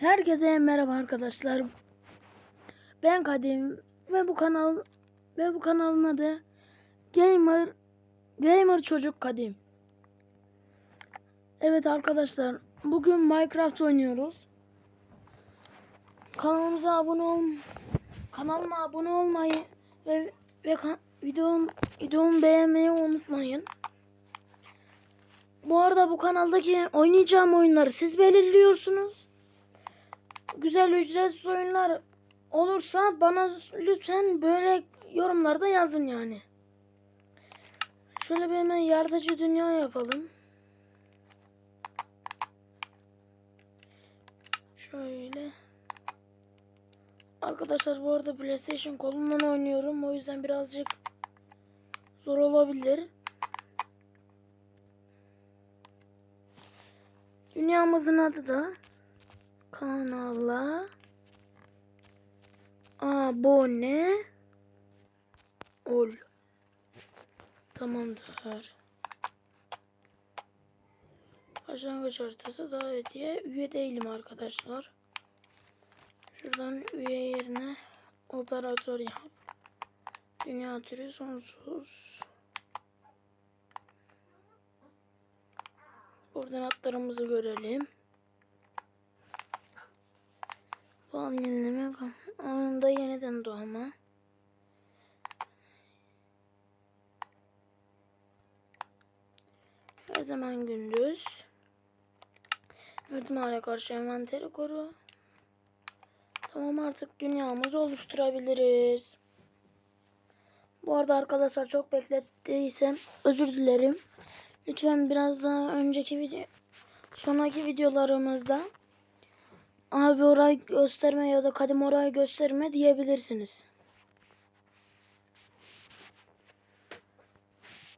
Herkese merhaba arkadaşlar. Ben Kadim ve bu kanal ve bu kanalın adı Gamer Gamer Çocuk Kadim. Evet arkadaşlar, bugün Minecraft oynuyoruz. Kanalımıza abone ol kanalıma abone olmayı ve ve videom videomu beğenmeyi unutmayın. Bu arada bu kanaldaki oynayacağım oyunları siz belirliyorsunuz güzel ücretsiz oyunlar olursa bana lütfen böyle yorumlarda yazın yani. Şöyle bir hemen yardımcı dünya yapalım. Şöyle. Arkadaşlar bu arada PlayStation kolundan oynuyorum. O yüzden birazcık zor olabilir. Dünyamızın adı da kanala abone ol. Tamamdır. Başlangıç haritası davetiye üye değilim arkadaşlar. Şuradan üye yerine operatör yap. Dünya türü sonsuz. Koordinatlarımızı görelim. Puan yenileme anında yeniden doğma. Her zaman gündüz. İhtimale karşı envanteri koru. Tamam artık dünyamızı oluşturabiliriz. Bu arada arkadaşlar çok beklettiysem özür dilerim. Lütfen biraz daha önceki video sonraki videolarımızda abi orayı gösterme ya da kadim orayı gösterme diyebilirsiniz.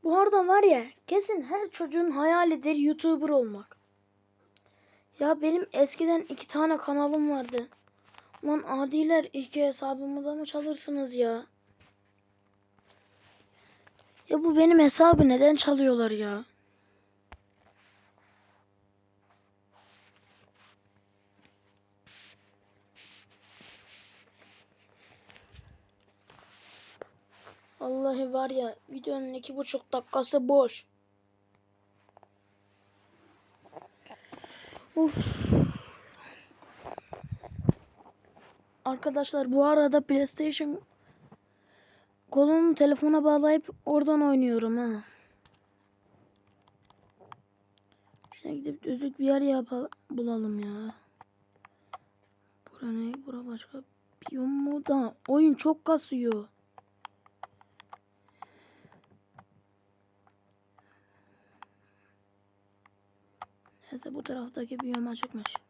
Bu arada var ya kesin her çocuğun hayalidir YouTuber olmak. Ya benim eskiden iki tane kanalım vardı. Lan adiler iki hesabımı da mı çalırsınız ya? Ya bu benim hesabı neden çalıyorlar ya? Vallahi var ya videonun iki buçuk dakikası boş. Uf. Arkadaşlar bu arada PlayStation kolunu telefona bağlayıp oradan oynuyorum ha. Şuna gidip düzlük bir yer yapalım bulalım ya. Bura ne? Bura başka biyom mu da? Oyun çok kasıyor. Neyse bu taraftaki biyom açıkmış.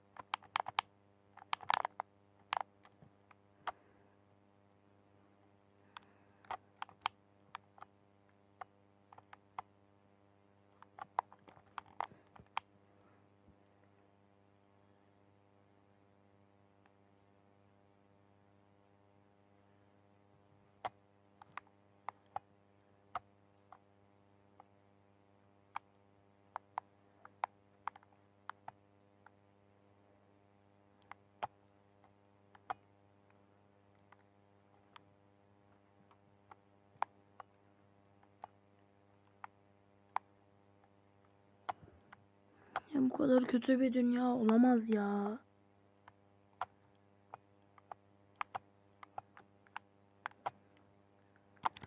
Ya bu kadar kötü bir dünya olamaz ya.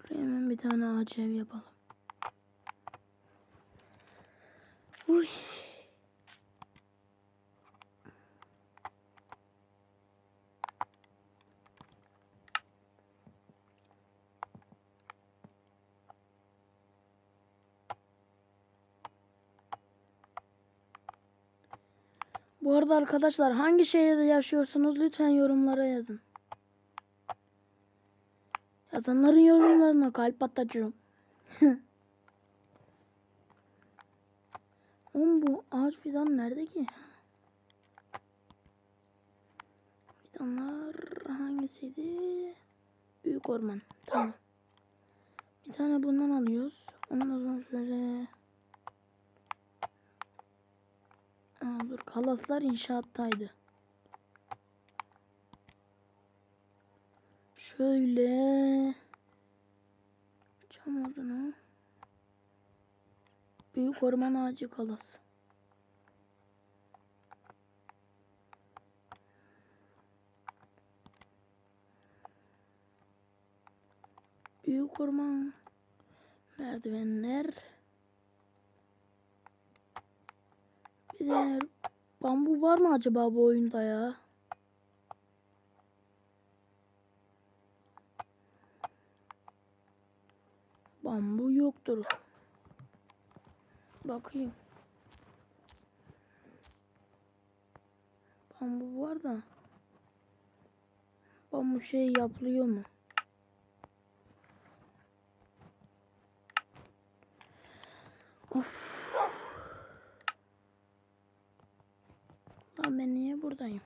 Buraya hemen bir tane ağaç ev yapalım. Bu arada arkadaşlar hangi şehirde yaşıyorsunuz lütfen yorumlara yazın. Yazanların yorumlarına kalp atacağım. Oğlum bu ağaç fidan nerede ki? Fidanlar hangisiydi? Büyük orman. Tamam. Bir tane bundan alıyoruz. Ondan sonra şöyle Ha, dur kalaslar inşaattaydı. Şöyle cam odunu büyük orman ağacı kalası. Büyük orman merdivenler De bambu var mı acaba bu oyunda ya? Bambu yoktur. Bakayım. Bambu var da. Bambu şey yapılıyor mu? Of. Lan ben niye buradayım?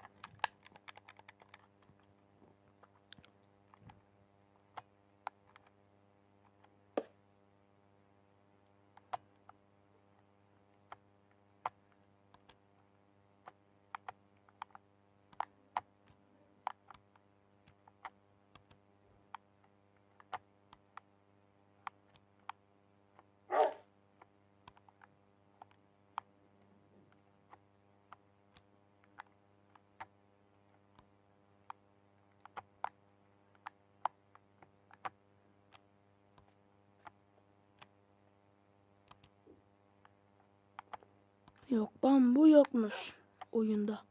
Yok bambu yokmuş oyunda.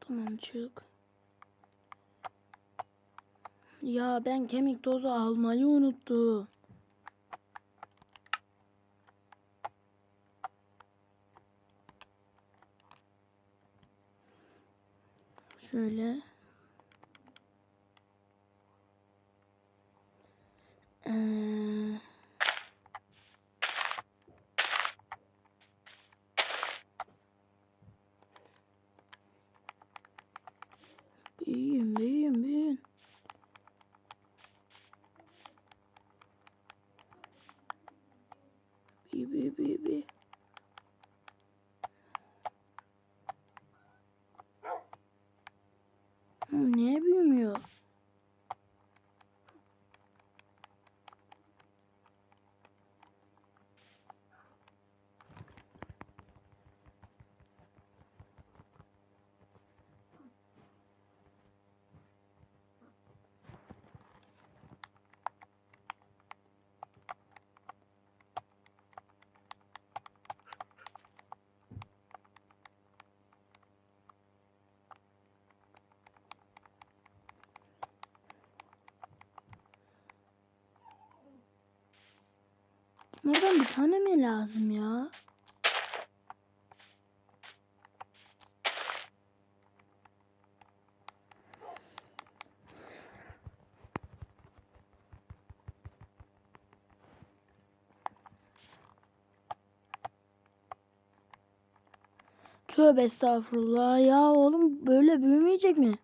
Tamam çık. Ya ben kemik tozu almayı unuttum. Şöyle. übe, übe, übe. Bunlardan bir tane mi lazım ya? Tövbe estağfurullah ya oğlum böyle büyümeyecek mi?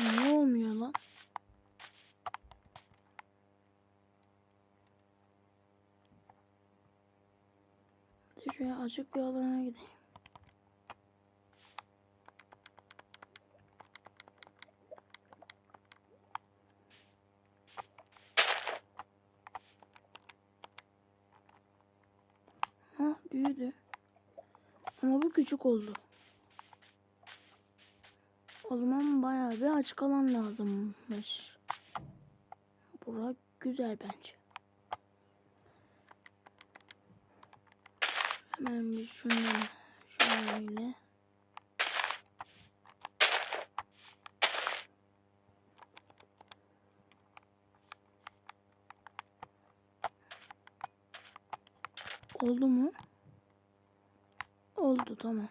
Ne olmuyor lan? Şöyle açık bir alana gideyim. Ha büyüdü. Ama bu küçük oldu. O zaman bayağı bir açık alan lazımmış. Bura güzel bence. Hemen bir şunları şöyle. Oldu mu? Oldu tamam.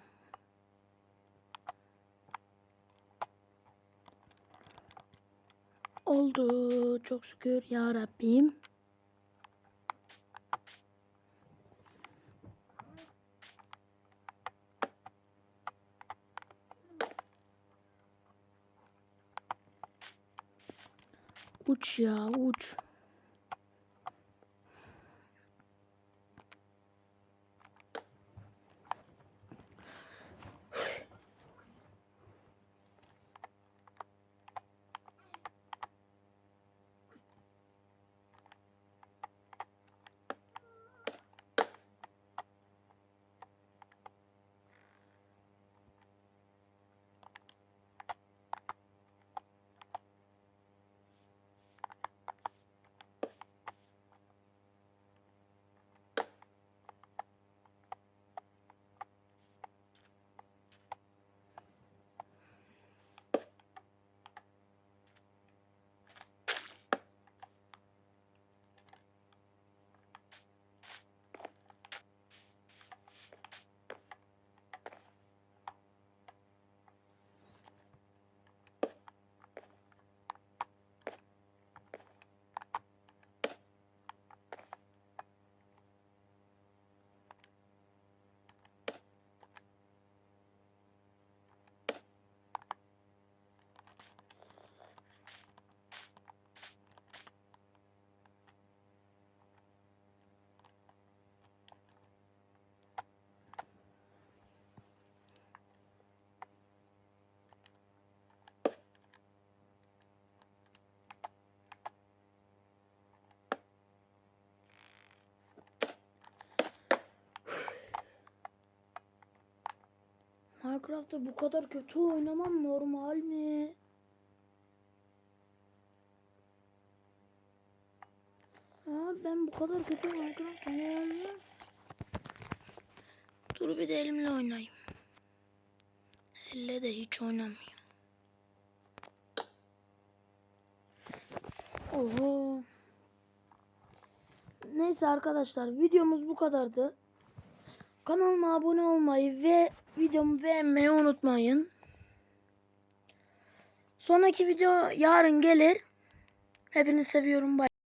Oldu çok şükür ya Rabbim. 物质啊物质。Minecraft'ta bu kadar kötü oynamam normal mi? Ha, ben bu kadar kötü Minecraft oynayamam. Dur bir de elimle oynayayım. Elle de hiç oynamıyor. Oho. Neyse arkadaşlar videomuz bu kadardı. Kanalıma abone olmayı ve videomu beğenmeyi unutmayın. Sonraki video yarın gelir. Hepinizi seviyorum. Bye.